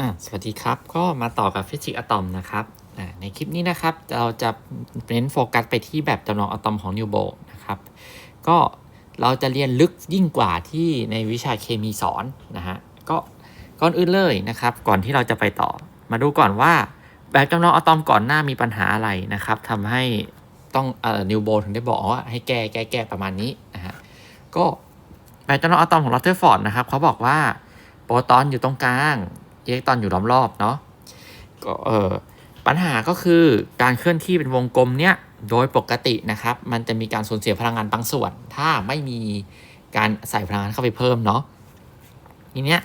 อะสวัสดีครับ ก็มาต่อกับฟิสิกส์อะตอมนะครับในคลิปนี้นะครับ เราจะเน้นโฟกัสไปที่แบบจำลองอะตอมของนิวโบนะครับ ก็เราจะเรียนลึกยิ่งกว่าที่ในวิชาเคมีสอนนะฮะ ก็ก่อนอื่นเลยนะครับ ก่อนที่เราจะไปต่อ มาดูก่อนว่า แบบจำลองอะตอมก่อนหน้ามีปัญหาอะไรนะครับทำให้ต้องเอ่อนิวโบถึงได้บอกว่าให้แก้แก้แก้ประมาณนี้นะฮะ ก็แบบจำลองอะตอมของลัตเทอร์ฟอร์ดนะครับเขาบอกว่าโปรตอนอยู่ตรงกลาง อิเล็กตรอนอยู่ล้อมรอบเนาะก็เออปัญหาก็คือการเคลื่อนที่เป็นวงกลมเนี่ยโดยปกตินะครับ มันจะมีการสูญเสียพลังงานบางส่วน ถ้าไม่มีการใส่พลังงานเข้าไปเพิ่มเนาะทีเนี้ย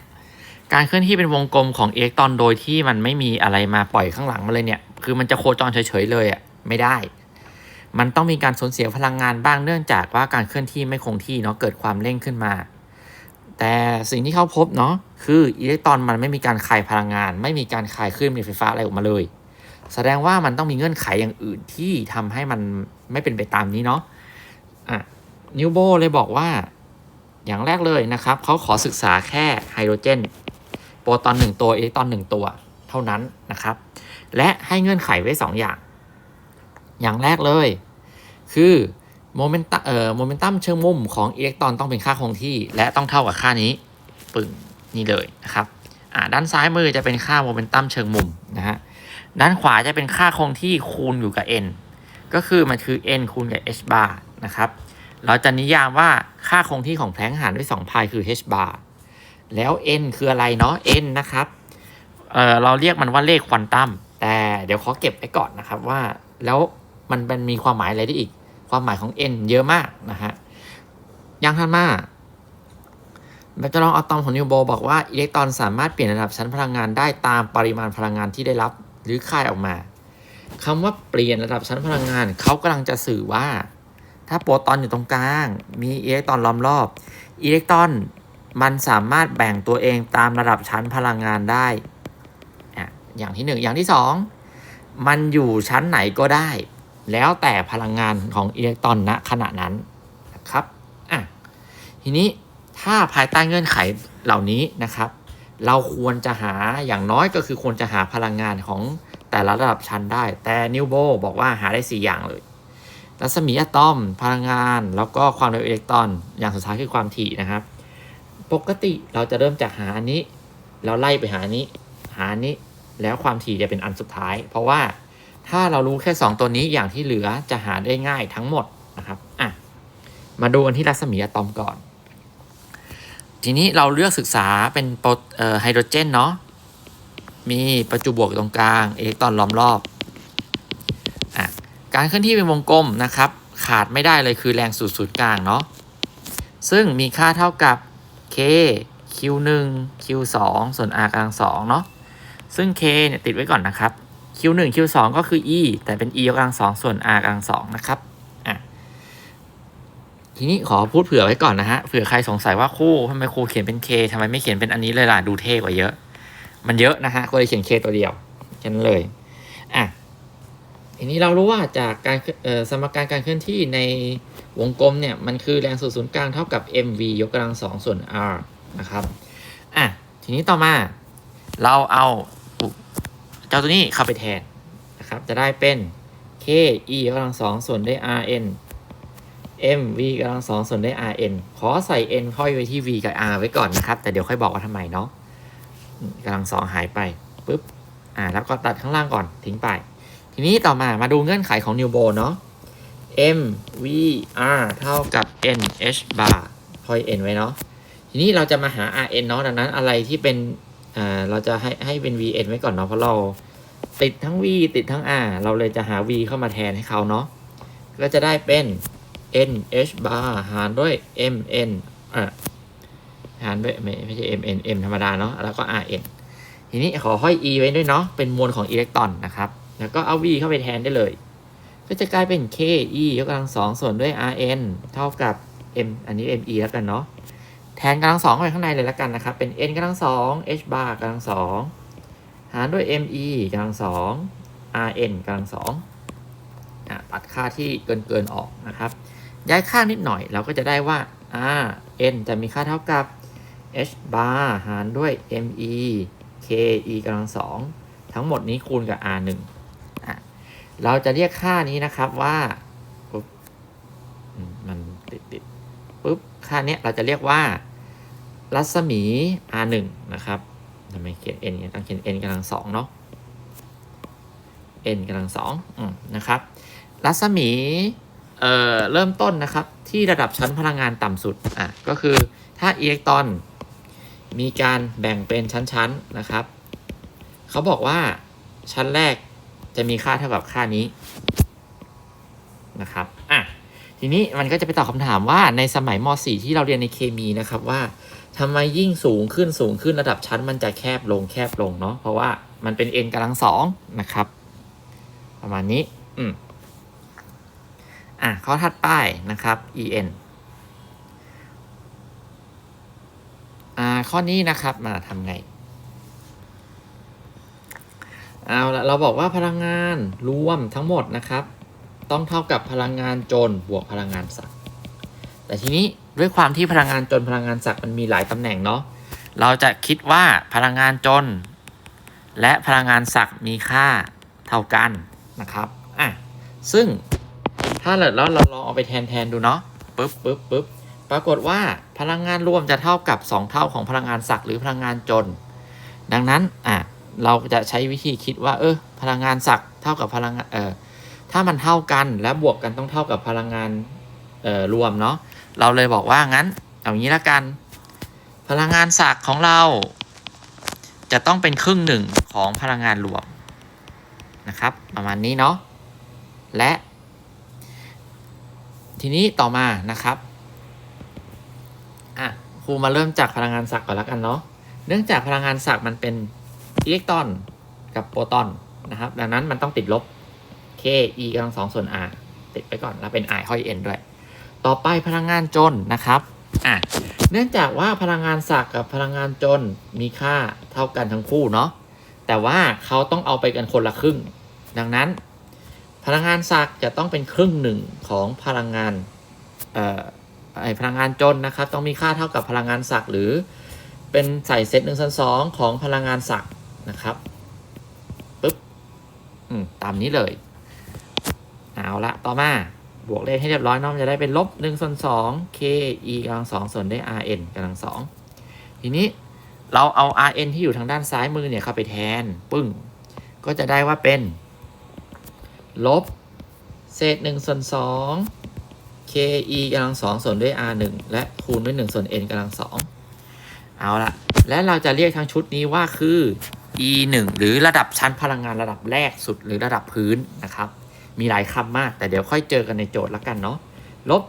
การเคลื่อนที่เป็นวงกลมของอิเล็กตรอนโดยที่มันไม่มีอะไรมาปล่อยข้างหลังมาเลยเนี่ย คือมันจะโคจรเฉยๆเลยอะ่ะไม่ได้ มันต้องมีการสูญเสียพลังงานบ้างเนื่องจากว่าการเคลื่อนที่ไม่คงที่เนาะเกิดความเร่งขึ้นมา แต่สิ่งที่เขาพบเนาะคืออิเล็กตรอนมันไม่มีการคายพลังงาน ไม่มีการคายคลื่นไฟฟ้าอะไรออกมาเลย แสดงว่ามันต้องมีเงื่อนไขอย่างอื่นที่ทำให้มันไม่เป็นไปตามนี้เนาะอะนิวโบเลยบอกว่า อย่างแรกเลยนะครับเขาขอศึกษาแค่ไฮโดรเจนโปรตอนหนึ่งตัวอิเล็กตรอนหนึ่งตัวเท่านั้นนะครับ และให้เงื่อนไขไว้ 2 อย่าง อย่างแรกเลย คือ โมเมนตัมเอ่อโมเมนตัมเชิงมุมของอิเล็กตรอนต้องเป็นค่าคงที่ และต้องเท่ากับค่านี้ปึ่งนี่เลยนะครับอ่าด้านซ้ายมือจะเป็นค่าโมเมนตัมเชิงมุมนะฮะด้านขวาจะเป็นค่าคงที่คูณอยู่กับ n ก็คือมันคือ n คูณกับ h bar นะครับเราจะนิยามว่าค่าคงที่ของแพลงหารด้วย2พายคือ h bar แล้ว n คืออะไรเนาะ n นะครับเออเราเรียกมันว่าเลขควอนตัมแต่เดี๋ยวขอเก็บไว้ก่อนนะครับว่า แล้วมันเป็นมีความหมายอะไรได้อีก ความหมายของ n เยอะมากนะฮะอย่างทันมาแบบจำลองอะตอมของนิวโบบอกว่าอิเล็กตรอนสามารถเปลี่ยนระดับชั้นพลังงานได้ตามปริมาณพลังงานที่ได้รับหรือค่ายออกมาคำว่าเปลี่ยนระดับชั้นพลังงานเขากำลังจะสื่อว่า ถ้าโปรตอนอยู่ตรงกลาง มีอิเล็กตรอนล้อมรอบอิเล็กตรอนมันสามารถแบ่งตัวเองตามระดับชั้นพลังงานได้อะอย่างที่หนึ่งอย่างที่สองมันอยู่ชั้นไหนก็ได้ แล้วแต่พลังงานของอิเล็กตรอนณขณะนั้นนะครับอะทีนี้ถ้าภายใต้เงื่อนไขเหล่านี้นะครับ เราควรจะหาอย่างน้อยก็คือควรจะหาพลังงานของแต่ละระดับชั้นได้ แต่นิวโบบอกว่าหาได้ 4 อย่างเลย รัศมีอะตอม พลังงาน แล้วก็ความเร็วอิเล็กตรอน อย่างสุดท้ายคือความถี่นะครับ ปกติเราจะเริ่มจากหาอันนี้ แล้วไล่ไปหาอันนี้ หาอันนี้ แล้วความถี่จะเป็นอันสุดท้าย เพราะว่า ถ้าเรารู้แค่ 2 ตัวนี้อย่างที่เหลือจะหาได้ง่ายทั้งหมดนะครับอะมาดูกันที่รัศมีอะตอมก่อน ทีนี้เราเลือกศึกษาเป็นโปรไฮโดรเจนเนาะมีประจุบวกตรงกลางอิเล็กตรอนล้อมรอบอะการเคลื่อนที่เป็นวงกลมนะครับ ขาดไม่ได้เลยคือแรงสูดศูนย์กลางเนาะซึ่งมีค่าเท่ากับ k q1 q2 ส่วน r กำลังสองเนาะซึ่ง k เนี่ยติดไว้ก่อนนะครับ q1 q2 ก็คือ e แต่เป็น e ยกกำลังสองส่วน r กำลังสองนะครับอะทีนี้ขอพูดเผื่อไว้ก่อนนะฮะเผื่อใครสงสัยว่าคู่ทำไมครูเขียนเป็น k ทำไมไม่เขียนเป็นอันนี้เลยล่ะดูเท่กว่าเยอะ มันเยอะนะฮะก็เลยเขียน k ตัวเดียวแค่นั้นเลยอะทีนี้เรารู้ว่าจากการเอ่อสมการการเคลื่อนที่ในวงกลมเนี่ยมันคือแรงสูดศูนย์กลางเท่ากับ mv ยกกำลังสองส่วน r นะครับ อะ ทีนี้ต่อมาเราเอา เจ้าตัวนี้เข้าไปแทนนะครับ จะได้เป็น k e กำลังสองส่วนด้วย rn mv กำลังสองส่วนด้วย rn ขอใส่ n ค่อยไว้ที่ v กับ r ไว้ก่อนนะครับ แต่เดี๋ยวค่อยบอกว่าทำไมเนาะกำลังสองหายไปปุ๊บอ่า แล้วก็ตัดข้างล่างก่อนทิ้งไป ทีนี้ต่อมามาดูเงื่อนไขของนิวโบเนาะ m v r เท่ากับ n h bar ค่อย n ไว้เนาะทีนี้เราจะมาหา r n เนาะดังนั้นอะไรที่เป็น อ่าเราจะให้ให้เป็น v n ไว้ก่อนเนาะเพราะเราติดทั้ง v ติดทั้ง r เราเลยจะหา v เข้ามาแทนให้เขาเนาะก็จะได้เป็น n h bar หารด้วย m n อ่าหารด้วยไม่ไม่ใช่ m n m ธรรมดาเนาะแล้วก็ r n ทีนี้ขอห้อย e ไว้ด้วยเนาะเป็นมวลของอิเล็กตรอนนะครับ แล้วก็เอา v เข้าไปแทนได้เลย ก็จะกลายเป็น k e ยกกำลังสองส่วนด้วย r n เท่ากับ m อันนี้ m e แล้วกันเนาะ แทนกำลังสองเข้าไปข้างในเลยแล้วกันนะครับ เป็น n กำลังสอง h bar กำลังสองหารด้วย m e กำลังสอง r n กำลังสองตัดค่าที่เกินเกินออกนะครับ ย้ายค่านิดหน่อยเราก็จะได้ว่า r n จะมีค่าเท่ากับ h bar หารด้วย m e k e กำลังสองทั้งหมดนี้คูณกับ r หนึ่งอะเราจะเรียกค่านี้นะครับว่า มันติดติด ค่าเนี้ยเราจะเรียกว่ารัศมี r หนึ่งนะครับทำไมเขียน n เนี่ยต้องเขียน n กำลังสองเนาะ n กำลังสองอนะครับ รัศมีเอ่อเริ่มต้นนะครับที่ระดับชั้นพลังงานต่ำสุดอะก็คือถ้าอิเล็กตรอนมีการแบ่งเป็นชั้นๆนะครับ เขาบอกว่าชั้นแรกจะมีค่าเท่ากับค่านี้นะครับ ทีนี้มันก็จะไปตอบคำถามว่าในสมัยม .4 ที่เราเรียนในเคมีนะครับว่าทำไมยิ่งสูงขึ้นสูงขึ้นระดับชั้น มันจะแคบลงแคบลงเนาะเพราะว่ามันเป็น n กำลังสองนะครับ ประมาณนี้ อืมอะข้อถัดไปนะครับ en อ่าข้อนี้นะครับมาทำไงเอาละเราบอกว่าพลังงานรวมทั้งหมดนะครับ ต้องเท่ากับพลังงานจนบวกพลังงานศักย์แต่ทีนี้ด้วยความที่พลังงานจนพลังงานศักย์มันมีหลายตำแหน่งเนาะเราจะคิดว่าพลังงานจน และพลังงานศักย์มีค่าเท่ากันนะครับอะซึ่งถ้าเราเราลองเอาไปแทนแทนดูเนาะปึ๊บปึ๊บปึ๊บปรากฏว่าพลังงานรวมจะเท่ากับ 2 เท่าของพลังงานศักย์หรือพลังงานจน ดังนั้นอะเราจะใช้วิธีคิดว่าเออพลังงานศักย์เท่ากับพลังงานเออ ถ้ามันเท่ากันและบวกกันต้องเท่ากับพลังงานรวมเนาะเราเลยบอกว่างั้นเอางี้ละกัน พลังงานศักย์ของเรา จะต้องเป็นครึ่งหนึ่งของพลังงานรวมนะครับ ประมาณนี้เนาะและ ทีนี้ต่อมานะครับอะครูมาเริ่มจากพลังงานศักย์ก่อนแล้วกันเนาะเนื่องจากพลังงานศักย์มันเป็นอิเล็กตรอนกับโปรตอนนะครับ ดังนั้นมันต้องติดลบ e กำลังสองส่วน r ติดไปก่อนแล้วเป็น i ห้อย n ด้วย ต่อไปพลังงานจนนะครับอะเนื่องจากว่าพลังงานศักย์กับพลังงานจนมีค่าเท่ากันทั้งคู่เนาะแต่ว่าเขาต้องเอาไปกันคนละครึ่ง ดังนั้น พลังงานศักย์จะต้องเป็นครึ่งหนึ่งของพลังงานเอ่อไอพลังงานจนนะครับ ต้องมีค่าเท่ากับพลังงานศักย์หรือเป็นใส่เซตหนึ่งส่วนสองของพลังงานศักย์นะครับปึ๊บอืมตามนี้เลย เอาละต่อมาบวกเลขให้เรียบร้อยน้องจะได้เป็นลบ1ส่วน2 k e กำลังสองส่วนด้วย r n กำลังสองทีนี้เราเอา r n ที่อยู่ทางด้านซ้ายมือเนี่ยเข้าไปแทนปึ้ง ก็จะได้ว่าเป็น ลบ เศษ1ส่วน2 k e กำลังสองส่วนด้วย r 1และคูณด้วย1ส่วน n กำลังสองเอาละและเราจะเรียกทั้งชุดนี้ว่าคือ e 1หรือระดับชั้นพลังงานระดับแรกสุดหรือระดับพื้นนะครับ มีหลายคำมาก แต่เดี๋ยวค่อยเจอกันในโจทย์ละกันเนาะลบ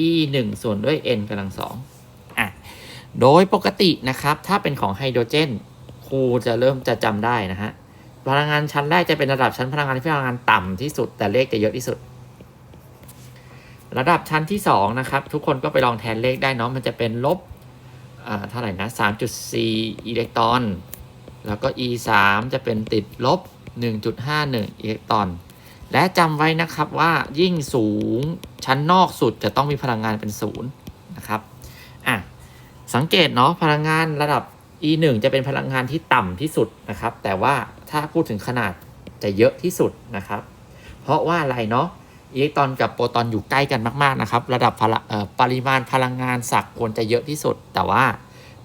e 1ส่วนด้วย n กำลังสองอะโดยปกตินะครับ ถ้าเป็นของไฮโดรเจนครูจะเริ่มจะจำได้นะฮะพลังงานชั้นแรกจะเป็นระดับชั้นพลังงานที่พลังงานต่ำที่สุด แต่เลขจะเยอะที่สุด ระดับชั้นที่2นะครับทุกคนก็ไปลองแทนเลขได้เนาะมันจะเป็นลบอ่าเท่าไหร่นะ3.4อิเล็กตรอน แล้วก็ e 3จะเป็นติดลบ 1.51อิเล็กตรอน และจำไว้นะครับว่ายิ่งสูงชั้นนอกสุดจะต้องมีพลังงานเป็นศูนย์นะครับอะสังเกตเนาะพลังงานระดับ e 1 จะเป็นพลังงานที่ต่ำที่สุดนะครับ แต่ว่าถ้าพูดถึงขนาดจะเยอะที่สุดนะครับ เพราะว่าอะไรเนาะอิเล็กตรอนกับโปรตอนอยู่ใกล้กันมากๆนะครับ ระดับพละเอ่อปริมาณพลังงานศักควรจะเยอะที่สุด แต่ว่า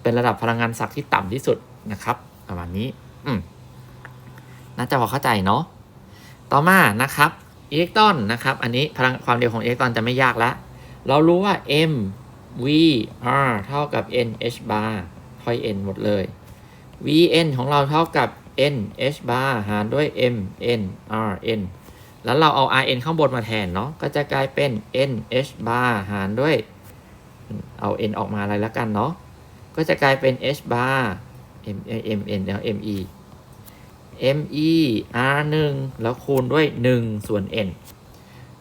เป็นระดับพลังงานศักที่ต่ำที่สุดนะครับ ประมาณนี้ อืมน่าจะพอเข้าใจเนาะ ต่อมานะครับอิเล็กตรอนนะครับ อันนี้พลังความเร็วของอิเล็กตรอนจะไม่ยากแล้วเรารู้ว่า m v r เท่ากับ n h bar ค่อย n หมดเลย v n ของเราเท่ากับ n h bar หารด้วย m n r n แล้วเราเอา r n ข้างบนมาแทนเนาะ ก็จะกลายเป็น n h bar หารด้วย เอา n ออกมาอะไรแล้วกันเนาะ ก็จะกลายเป็น h bar m m n แล้ว m e m e r 1 แล้วคูณด้วย 1 ส่วน n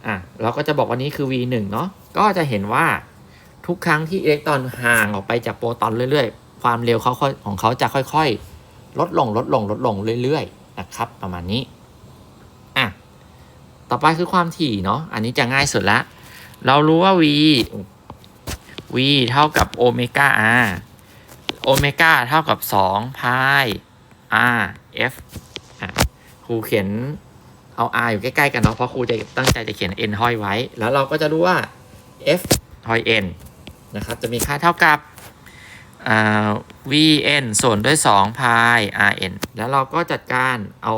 อะเราก็จะบอกว่านี้คือ v 1 เนาะก็จะเห็นว่าทุกครั้งที่อิเล็กตรอนห่างออกไปจากโปรตอนเรื่อยๆ ความเร็วเขาของเขาจะค่อยๆ ลดลงลดลงลดลงเรื่อยๆ นะครับ ประมาณนี้อะต่อไปคือความถี่เนาะอันนี้จะง่ายสุดละ เรารู้ว่า v v เท่ากับโอเมก้า r โอเมก้าเท่ากับ2พาย R F อะ ครูเขียนเอา R อยู่ใกล้ๆกันเนาะเพราะครูจะตั้งใจจะเขียน N ห้อยไว้ แล้วเราก็จะรู้ว่า F ห้อย N นะครับจะมีค่าเท่ากับ VN ส่วนด้วย2พาย RN แล้วเราก็จัดการเอา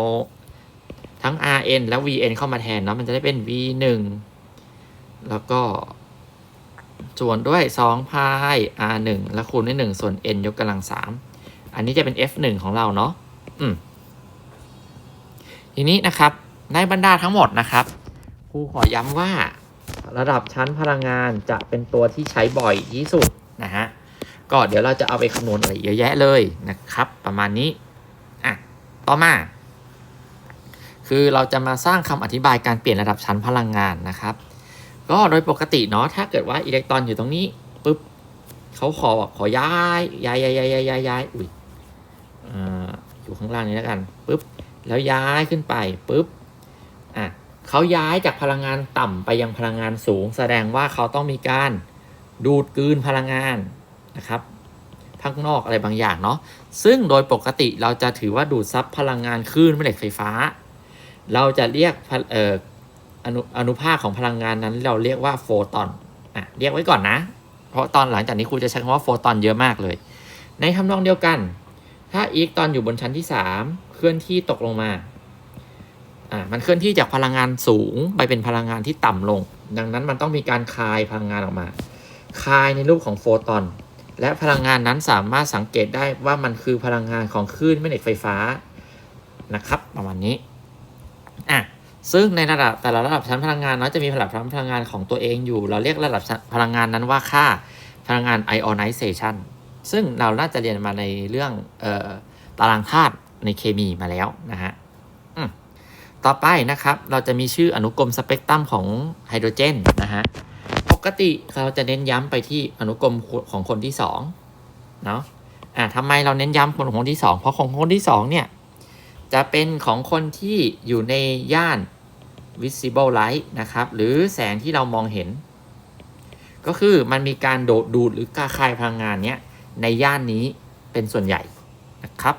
ทั้ง RN และ VN เข้ามาแทนเนาะมันจะได้เป็น V1 แล้วก็ส่วนด้วย2พาย R1 แล้วคูณด้วย1ส่วน n ยกกำลัง3อันนี้จะเป็น F1 ของเราเนาะอืม ทีนี้นะครับในบรรดาทั้งหมดนะครับครูขอย้ำว่าระดับชั้นพลังงานจะเป็นตัวที่ใช้บ่อยที่สุดนะฮะก็เดี๋ยวเราจะเอาไปคำนวณอะไรเยอะแยะเลยนะครับ ประมาณนี้อะต่อมา คือเราจะมาสร้างคำอธิบายการเปลี่ยนระดับชั้นพลังงานนะครับ ก็โดยปกติเนาะถ้าเกิดว่าอิเล็กตรอนอยู่ตรงนี้ปุ๊บเขาขอขอย้ายย้ายย้ายย้ายย้ายย้ายย้ายอุ้ยอ่าอยู่ข้างล่างนี้แล้วกันปุ๊บ แล้วย้ายขึ้นไปปุ๊บอะเขาย้ายจากพลังงานต่ำไปยังพลังงานสูง แสดงว่าเขาต้องมีการดูดกลืนพลังงานนะครับข้างนอกอะไรบางอย่างเนาะซึ่งโดยปกติเราจะถือว่าดูดซับพลังงานคลื่นแม่เหล็กไฟฟ้า เราจะเรียกเอ่ออนุอนุภาคของพลังงานนั้นเราเรียกว่าโฟตอนอะเรียกไว้ก่อนนะ เพราะตอนหลังจากนี้ครูจะใช้คำว่าโฟตอนเยอะมากเลย ในทำนองเดียวกัน ถ้าอีกตอนอยู่บนชั้นที่ 3 เคลื่อนที่ตกลงมาอ่ามันเคลื่อนที่จากพลังงานสูงไปเป็นพลังงานที่ต่ำลง ดังนั้นมันต้องมีการคายพลังงานออกมา คายในรูปของโฟตอน และพลังงานนั้นสามารถสังเกตได้ว่ามันคือพลังงานของคลื่นแม่เหล็กไฟฟ้านะครับประมาณนี้อะซึ่งในระดับแต่ละระดับชั้นพลังงานเนาะจะมีระดับชั้นพลังงานของตัวเองอยู่ เราเรียกระดับชั้นพลังงานนั้นว่าค่าพลังงาน ionization ซึ่งเราน่าจะเรียนมาในเรื่องออตารางธาตุ ในเคมีมาแล้วนะฮะต่อไปนะครับ เราจะมีชื่ออนุกรมสเปกตรัมของไฮโดรเจนนะฮะ ปกติเราจะเน้นย้ำไปที่อนุกรมของคนที่สองเนาะ อ่าทำไมเราเน้นย้ำคนของคนที่สองเพราะของคนที่สองเนี่ย จะเป็นของคนที่อยู่ในย่าน visible light นะครับ หรือแสงที่เรามองเห็น ก็คือมันมีการโดดดูดหรือกาคายพลังงานเนี้ยในย่านนี้เป็นส่วนใหญ่นะครับ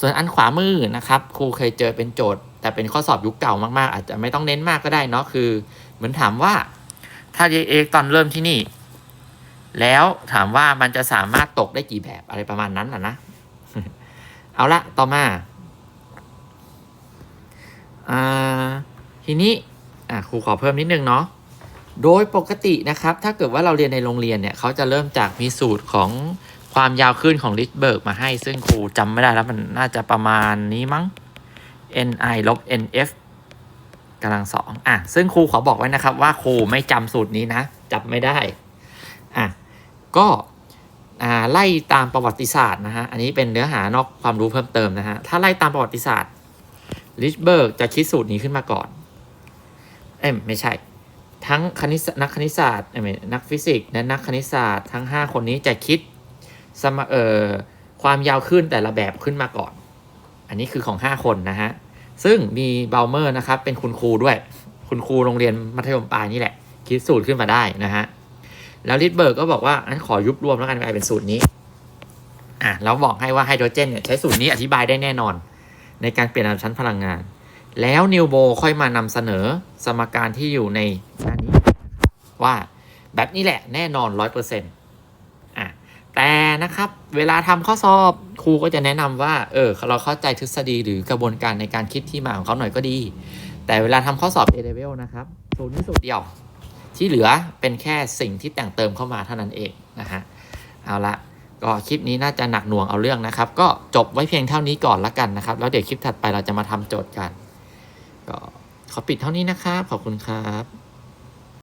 ส่วนอันขวามือนะครับครูเคยเจอเป็นโจทย์ แต่เป็นข้อสอบยุคเก่ามากๆ อาจจะไม่ต้องเน้นมากก็ได้เนาะคือ เหมือนถามว่าถ้าเอกตอนเริ่มที่นี่ แล้วถามว่ามันจะสามารถตกได้กี่แบบอะไรประมาณนั้นอะนะเอาละต่อมาอทีนี้ครูขอเพิ่มนิดนึงเนาะโดยปกตินะครับ ถ้าเกิดว่าเราเรียนในโรงเรียนเนี่ยเขาจะเริ่มจากมีสูตรของ ความยาวขึ้นของลิชเบิร์กมาให้ ซึ่งครูจำไม่ได้แล้วมันน่าจะประมาณนี้มั้ง ni ลบ nf กำลังสองอะ ซึ่งครูขอบอกไว้นะครับว่าครูไม่จำสูตรนี้นะจำไม่ได้ อะ ก็อ่าไล่ตามประวัติศาสตร์นะฮะ อันนี้เป็นเนื้อหานอกความรู้เพิ่มเติมนะฮะ ถ้าไล่ตามประวัติศาสตร์ลิชเบิร์กจะคิดสูตรนี้ขึ้นมาก่อน เอ้ยไม่ใช่ ทั้งคณิตนักคณิตศาสตร์เอ้ยไม่นักฟิสิกส์และนักคณิตศาสตร์ทั้ง 5 คนนี้จะคิด สมเอ่อความยาวขึ้นแต่ละแบบขึ้นมาก่อน อันนี้คือของ 5 คนนะฮะ ซึ่งมีเบลเมอร์นะครับ เป็นคุณครูด้วย คุณครูโรงเรียนมัธยมปลายนี่แหละ คิดสูตรขึ้นมาได้นะฮะ แล้วลิทเบิร์กก็บอกว่าอันขอยุบรวมแล้วกันกลายเป็นสูตรนี้ อะแล้วบอกให้ว่าไฮโดรเจนเนี่ยใช้สูตรนี้อธิบายได้แน่นอน ในการเปลี่ยนระดับชั้นพลังงาน แล้วนิวโบค่อยมานำเสนอสมการที่อยู่ในหน้านี้ว่าแบบนี้แหละแน่นอนร้อยเปอร์เซ็นต์ แต่นะครับเวลาทำข้อสอบครูก็จะแนะนำว่าเออเราเข้าใจทฤษฎีหรือกระบวนการในการคิดที่มาของเขาหน่อยก็ดี แต่เวลาทำข้อสอบ A level นะครับสูตรนี้สูตรเดียว ที่เหลือเป็นแค่สิ่งที่แต่งเติมเข้ามาเท่านั้นเองนะฮะเอาละก็คลิปนี้น่าจะหนักหน่วงเอาเรื่องนะครับ ก็จบไว้เพียงเท่านี้ก่อนละกันนะครับ แล้วเดี๋ยวคลิปถัดไปเราจะมาทำโจทย์กัน ก็ขอปิดเท่านี้นะครับ ขอบคุณครับ